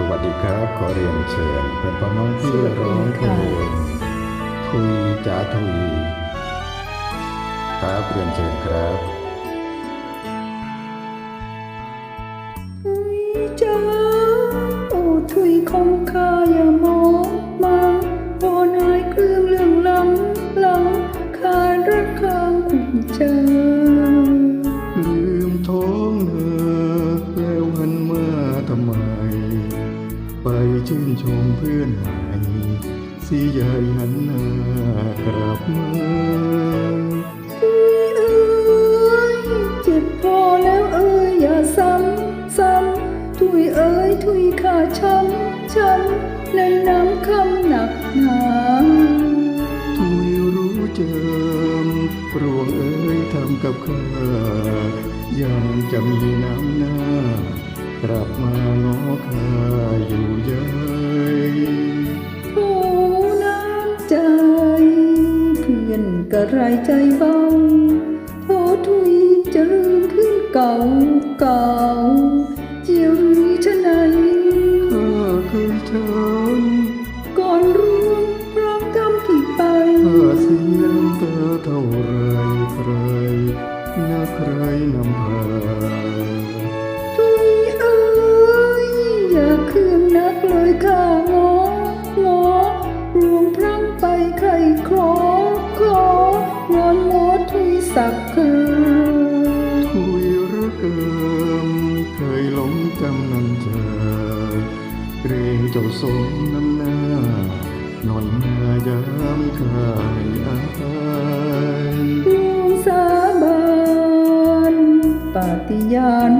สวัสดีครับ ขอเรียนเชิญเพื่อนพ่อน้องที่ร้องเพลงทุยจ้าทุยครับเรียนเชิญครับทุยจ้าโอ้ทุยคงคาอย่ามองมาโอนายเครื่องเรื่องลำลำขาดรักข้างคุณเจ ทำไปชื่นชมเพื่อนใหม่สิยายหันหน้ากลับมาทุยเอ้ยเจ็บพอแล้วเอ้ยอย่าซ้ำซ้ำทุยเอ้ยทุยขาช้ำช้ำในน้ำคำหนักหนาทุยรู้เจิมปรวงเอ้ยทำกับข้ายังจะมีน้ำหน้า กลับมาง้อข้าอยู่เย้ยโอ้น้ำใจ เพื่อนกระไรใจเบาโททุยจะลืมเพื่อนเก่าเก่าเจียวรีชะไหนข้าเคยทก่อนร่วงพร้อมกำผิดไปข้าเสียน้ำตาเท่าไรใครนะใครนำพา สักคืนคุยรักเอิมเคยหลงจำนันใจเกรงเจ้าสมน้ำหน้านอนมายามคายอายดวงสาบานปฏิญาณ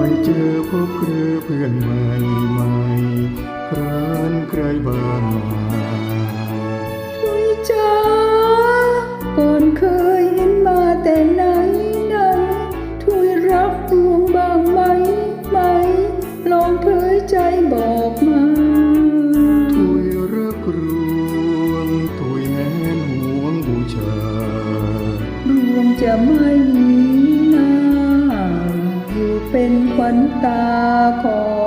อยเจอพบเรือเพื่อนใหม่ใหม่ครานใครบ้านมาทุยจ้าก่อนเคยเห็นมาแต่ไหนไหนทุยรักดวงบางไหมไหม ลองเผยใจบอกมาถุยรักรวงถุยแม้นห่วงบูชารวงจะไม่มี เป็นขวัญตาของ